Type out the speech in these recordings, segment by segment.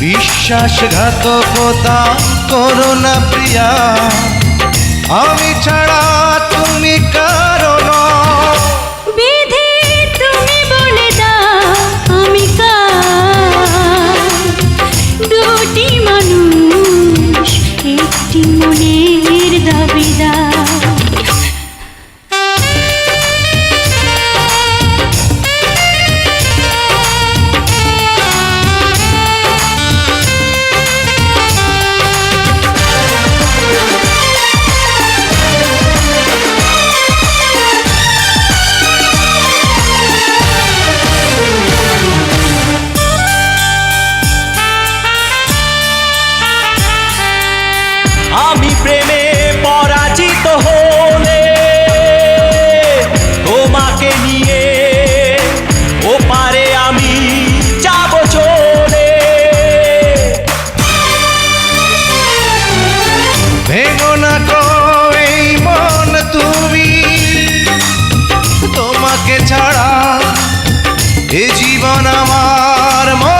বিশ্বাসঘাতকতা করো না প্রিয়া। আমি ছাড়া তুমি কারণ বিধি তুমি বলে আমি দুটি মানুষ, একটি মনের আমি প্রেমে পরাজিত হলে তোমাকে নিয়ে ওপারে আমি যাব চলে। ভেঙো না গো এই মন তুমি, তোমাকে ছাড়া এ জীবন আমার মরুভূমি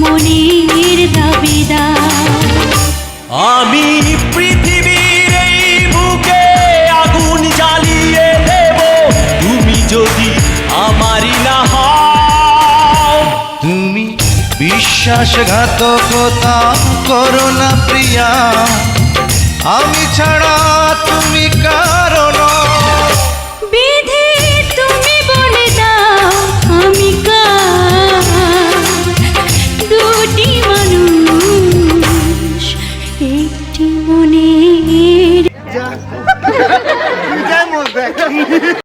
মনের দাবিদার আমি পৃথিবীর এই বুকে আগুন জ্বালিয়ে দেব। তুমি যদি আমারই না তুমি বিশ্বাসঘাতকতা করো না প্রিয়া। আমি ছাড়া তুমি কারণ